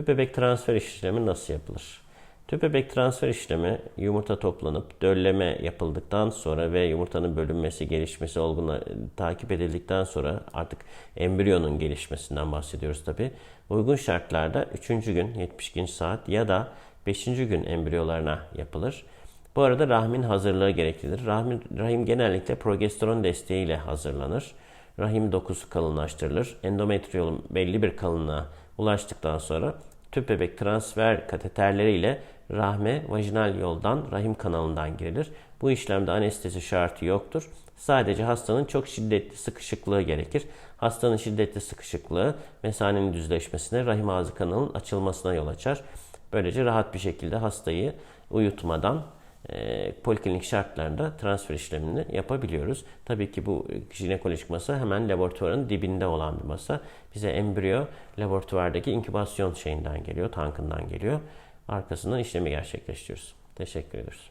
Tüp bebek transfer işlemi nasıl yapılır? Tüp bebek transfer işlemi yumurta toplanıp dölleme yapıldıktan sonra ve yumurtanın bölünmesi, gelişmesi olgunla takip edildikten sonra artık embriyonun gelişmesinden bahsediyoruz tabi. Uygun şartlarda 3. gün 72. saat ya da 5. gün embriyolarına yapılır. Bu arada rahmin hazırlığı gereklidir. Rahmin, rahim genellikle progesteron desteğiyle hazırlanır. Rahim dokusu kalınlaştırılır. Endometriyolun belli bir kalınlığa ulaştıktan sonra tüp bebek transfer kateterleriyle rahme vajinal yoldan rahim kanalından girilir. Bu işlemde anestezi şartı yoktur. Sadece hastanın çok şiddetli sıkışıklığı gerekir. Hastanın şiddetli sıkışıklığı mesanenin düzleşmesine, rahim ağzı kanalının açılmasına yol açar. Böylece rahat bir şekilde hastayı uyutmadan e, poliklinik şartlarında transfer işlemini yapabiliyoruz. Tabii ki bu jinekolojik masa hemen laboratuvarın dibinde olan bir masa. Bize embriyo laboratuvardaki inkübasyon şeyinden geliyor, tankından geliyor. Arkasından işlemi gerçekleştiriyoruz. Teşekkür ediyoruz.